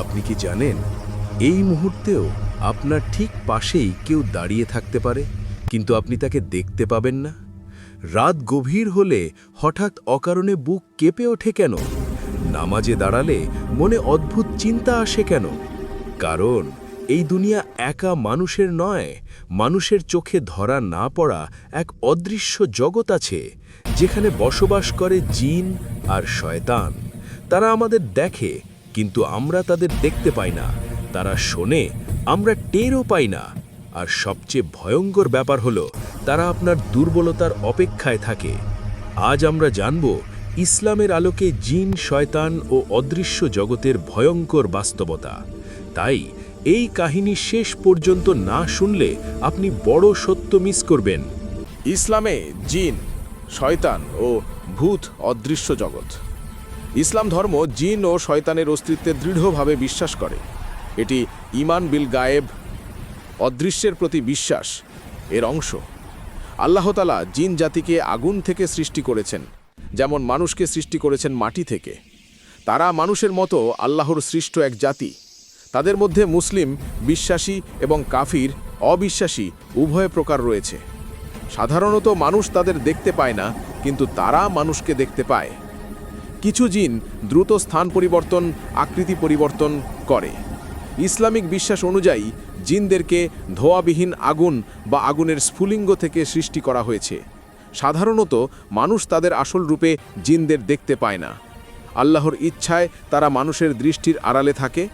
আপনি কি জানেন, এই মুহূর্তেও আপনার ঠিক পাশেই কেউ দাঁড়িয়ে থাকতে পারে? কিন্তু আপনি তাকে দেখতে পাবেন না। রাত গভীর হলে হঠাৎ অকারণে বুক কেঁপে ওঠে কেন? নামাজে দাঁড়ালে মনে অদ্ভুত চিন্তা আসে কেন? কারণ এই দুনিয়া একা মানুষের নয়, মানুষের চোখে ধরা না পড়া এক অদৃশ্য জগৎ আছে, যেখানে বসবাস করে জিন আর শয়তান। তারা আমাদের দেখে কিন্তু আমরা তাদের দেখতে পাই না। তারা শোনে, আমরা টেরও পাই না। আর সবচেয়ে ভয়ঙ্কর ব্যাপার হলো, তারা আপনার দুর্বলতার অপেক্ষায় থাকে। আজ আমরা জানব, ইসলামের আলোকে জিন, শয়তান ও অদৃশ্য জগতের ভয়ঙ্কর বাস্তবতা। তাই, এই কাহিনী শেষ পর্যন্ত না শুনলে আপনি বড় সত্য মিস করবেন। ইসলামে জিন, শয়তান ও ভূত অদৃশ্য জগৎ। ইসলাম ধর্ম জিন ও শয়তানের অস্তিত্বে দৃঢ়ভাবে বিশ্বাস করে। এটি ইমান বিল গায়েব, অদৃশ্যের প্রতি বিশ্বাস এর অংশ। আল্লাহতালা জিন জাতিকে আগুন থেকে সৃষ্টি করেছেন, যেমন মানুষকে সৃষ্টি করেছেন মাটি থেকে। তারা মানুষের মতো আল্লাহর সৃষ্ট এক জাতি। তাদের মধ্যে মুসলিম, বিশ্বাসী এবং কাফির, অবিশ্বাসী উভয় প্রকার রয়েছে। সাধারণত মানুষ তাদের দেখতে পায় না, কিন্তু তারা মানুষকে দেখতে পায়। কিছু জিন দ্রুত স্থান পরিবর্তন, আকৃতি পরিবর্তন করে। ইসলামিক বিশ্বাস অনুযায়ী, জিনদেরকে ধোয়াবিহীন আগুন বা আগুনের স্ফুলিঙ্গ থেকে সৃষ্টি করা হয়েছে। সাধারণত, মানুষ তাদের আসল রূপে জিনদের দেখতে পায় না। আল্লাহর ইচ্ছায় তারা মানুষের দৃষ্টির আড়ালে থাকে।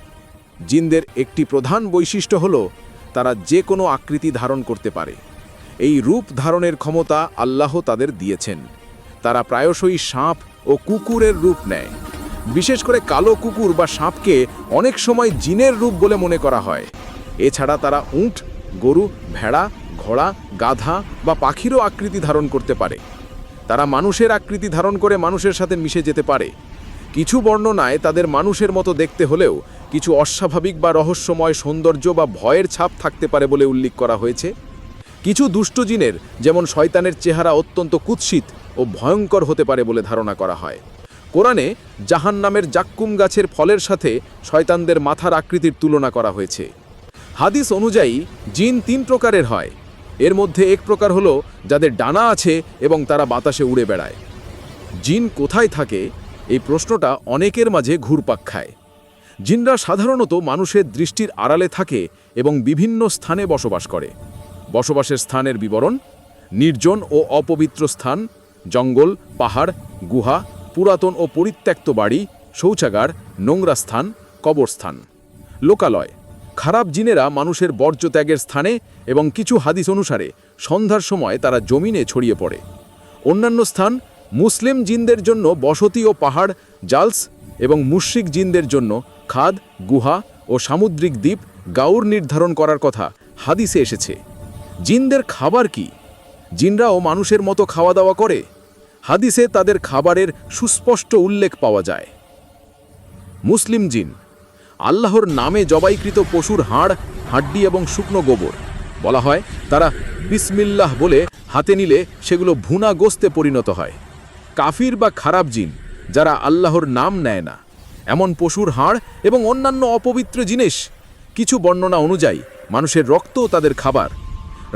জিনদের একটি প্রধান বৈশিষ্ট্য হল, তারা যে কোনো আকৃতি ধারণ করতে পারে। এই রূপ ধারণের ক্ষমতা আল্লাহ তাদের দিয়েছেন। তারা প্রায়শই সাপ ও কুকুরের রূপ নেয়। বিশেষ করে কালো কুকুর বা সাপকে অনেক সময় জিনের রূপ বলে মনে করা হয়। এছাড়া তারা উঁট, গরু, ভেড়া, ঘোড়া, গাধা বা পাখিরও আকৃতি ধারণ করতে পারে। তারা মানুষের আকৃতি ধারণ করে মানুষের সাথে মিশে যেতে পারে। কিছু বর্ণনায় তাদের মানুষের মতো দেখতে হলেও কিছু অস্বাভাবিক বা রহস্যময় সৌন্দর্য বা ভয়ের ছাপ থাকতে পারে বলে উল্লেখ করা হয়েছে। কিছু দুষ্ট জিনের, যেমন শয়তানের চেহারা অত্যন্ত কুৎসিত ও ভয়ঙ্কর হতে পারে বলে ধারণা করা হয়। কোরআনে জাহান নামের জাক্কুম গাছের ফলের সাথে শয়তানদের মাথার আকৃতির তুলনা করা হয়েছে। হাদিস অনুযায়ী, জিন তিন প্রকারের হয়। এর মধ্যে এক প্রকার হলো যাদের ডানা আছে এবং তারা বাতাসে উড়ে বেড়ায়। জিন কোথায় থাকে? এই প্রশ্নটা অনেকের মাঝে ঘুরপাক খায়। জিনরা সাধারণত মানুষের দৃষ্টির আড়ালে থাকে এবং বিভিন্ন স্থানে বসবাস করে। বসবাসের স্থানের বিবরণ, নির্জন ও অপবিত্র স্থান, জঙ্গল, পাহাড়, গুহা, পুরাতন ও পরিত্যক্ত বাড়ি, শৌচাগার, নোংরা স্থান, কবরস্থান। লোকালয়, খারাপ জিনেরা মানুষের বর্জ্য ত্যাগের স্থানে এবং কিছু হাদিস অনুসারে সন্ধ্যার সময় তারা জমিনে ছড়িয়ে পড়ে। অন্যান্য স্থান, মুসলিম জিনদের জন্য বসতি ও পাহাড়, জালস এবং মুশ্রিক জিনদের জন্য খাদ, গুহা ও সামুদ্রিক দ্বীপ গাউর নির্ধারণ করার কথা হাদিসে এসেছে। জিনদের খাবার কি? জিনরাও মানুষের মতো খাওয়া দাওয়া করে। হাদিসে তাদের খাবারের সুস্পষ্ট উল্লেখ পাওয়া যায়। মুসলিম জিন, আল্লাহর নামে জবাইকৃত পশুর হাড়, হাড্ডি এবং শুকনো গোবর। বলা হয়, তারা বিসমিল্লাহ বলে হাতে নিলে সেগুলো ভুনা গোস্তে পরিণত হয়। কাফির বা খারাপ জিন, যারা আল্লাহর নাম নেয় না। এমন পশুর হাড় এবং অন্যান্য অপবিত্র জিনিস। কিছু বর্ণনা অনুযায়ী, মানুষের রক্তও তাদের খাবার।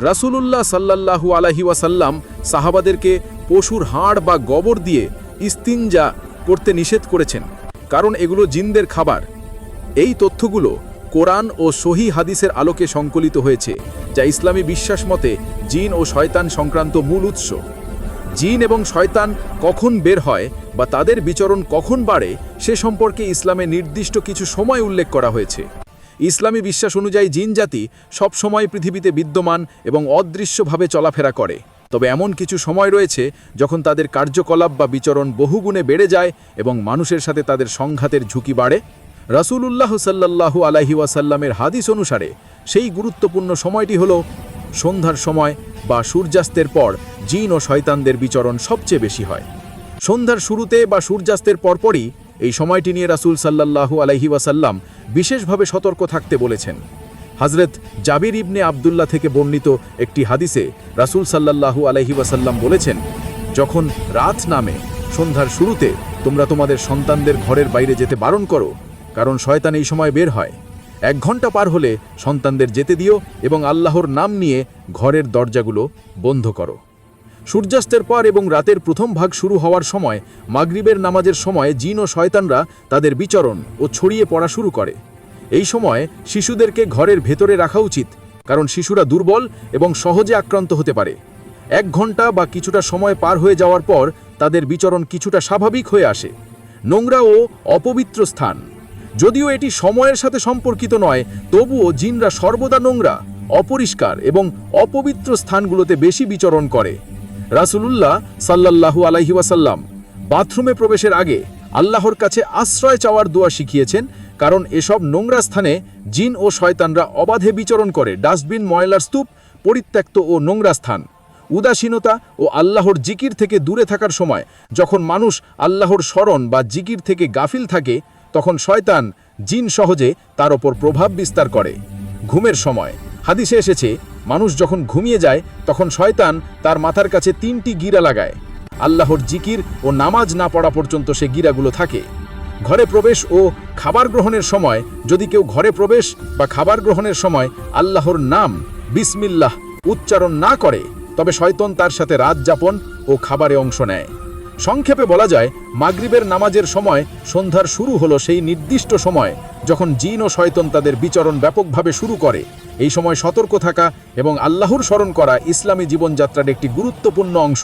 রাসূলুল্লাহ সাল্লাল্লাহু আলাহি ওয়াসাল্লাম সাহাবাদেরকে পশুর হাড় বা গোবর দিয়ে ইস্তিনজা করতে নিষেধ করেছেন, কারণ এগুলো জিনদের খাবার। এই তথ্যগুলো কোরআন ও সহি হাদিসের আলোকে সংকলিত হয়েছে, যা ইসলামী বিশ্বাস মতে জিন ও শয়তান সংক্রান্ত মূল উৎস। জিন এবং শয়তান কখন বের হয় বা তাদের বিচরণ কখন বাড়ে, সে সম্পর্কে ইসলামে নির্দিষ্ট কিছু সময় উল্লেখ করা হয়েছে। ইসলামী বিশ্বাস অনুযায়ী জিন জাতি সবসময় পৃথিবীতে বিদ্যমান এবং অদৃশ্যভাবে চলাফেরা করে। তবে এমন কিছু সময় রয়েছে যখন তাদের কার্যকলাপ বা বিচরণ বহুগুণে বেড়ে যায় এবং মানুষের সাথে তাদের সংঘাতের ঝুঁকি বাড়ে। রাসূলুল্লাহ সাল্লাল্লাহু আলাইহি ওয়াসাল্লামের হাদিস অনুসারে সেই গুরুত্বপূর্ণ সময়টি হল সন্ধ্যার সময় বা সূর্যাস্তের পর জিন ও শয়তানদের বিচরণ সবচেয়ে বেশি হয়। সন্ধ্যার শুরুতে বা সূর্যাস্তের পরপরই এই সময়টি নিয়ে রাসূল সাল্লাল্লাহু আলাইহি ওয়াসাল্লাম বিশেষভাবে সতর্ক থাকতে বলেছেন। হজরত জাবির ইবনে আবদুল্লাহ থেকে বর্ণিত একটি হাদিসে রাসূল সাল্লাল্লাহু আলাইহি ওয়াসাল্লাম বলেছেন, যখন রাত নামে, সন্ধ্যার শুরুতে তোমরা তোমাদের সন্তানদের ঘরের বাইরে যেতে বারণ করো, কারণ শয়তান এই সময় বের হয়। এক ঘণ্টা পার হলে সন্তানদের যেতে দিও এবং আল্লাহর নাম নিয়ে ঘরের দরজাগুলো বন্ধ করো। সূর্যাস্তের পর এবং রাতের প্রথম ভাগ শুরু হওয়ার সময়, মাগরিবের নামাজের সময় জিন ও শয়তানরা তাদের বিচরণ ও ছড়িয়ে পড়া শুরু করে। এই সময় শিশুদেরকে ঘরের ভেতরে রাখা উচিত, কারণ শিশুরা দুর্বল এবং সহজে আক্রান্ত হতে পারে। এক ঘণ্টা বা কিছুটা সময় পার হয়ে যাওয়ার পর তাদের বিচরণ কিছুটা স্বাভাবিক হয়ে আসে। নোংরা ও অপবিত্র স্থান। যদিও এটি সময়ের সাথে সম্পর্কিত নয়, তবুও জিনরা সর্বদা নোংরা, অপরিষ্কার এবং অপবিত্র স্থানগুলোতে বেশি বিচরণ করে। রাসূলুল্লাহ সাল্লাল্লাহু আলাইহি ওয়াসাল্লাম বাথরুমে প্রবেশের আগে আল্লাহর কাছে আশ্রয় চাওয়ার দোয়া শিখিয়েছেন, কারণ এসব নোংরা স্থানে জিন ও শয়তানরা অবাধে বিচরণ করে ডাস্টবিন, ময়লার স্তূপ, পরিত্যক্ত ও নোংরা স্থান। উদাসীনতা ও আল্লাহর জিকির থেকে দূরে থাকার সময় যখন মানুষ আল্লাহর স্মরণ বা জিকির থেকে গাফিল থাকে, তখন শয়তান জিন সহজে তার ওপর প্রভাব বিস্তার করে। ঘুমের সময়। হাদিসে এসেছে মানুষ যখন ঘুমিয়ে যায়, তখন শয়তান তার মাথার কাছে তিনটি গিরা লাগায়। আল্লাহর জিকির ও নামাজ না পড়া পর্যন্ত সে গিরাগুলো থাকে। ঘরে প্রবেশ ও খাবার গ্রহণের সময় যদি কেউ ঘরে প্রবেশ বা খাবার গ্রহণের সময় আল্লাহর নাম, বিসমিল্লাহ, উচ্চারণ না করে, তবে শয়তন তার সাথে রাত যাপন ও খাবারে অংশ নেয়। সংক্ষেপে বলা যায়, মাগরিবের নামাজের সময় সন্ধ্যার শুরু হলো সেই নির্দিষ্ট সময় যখন জিন ও শয়তন তাদের বিচরণ ব্যাপকভাবে শুরু করে। এই সময় সতর্ক থাকা এবং আল্লাহর স্মরণ করা ইসলামী জীবনযাত্রার একটি গুরুত্বপূর্ণ অংশ।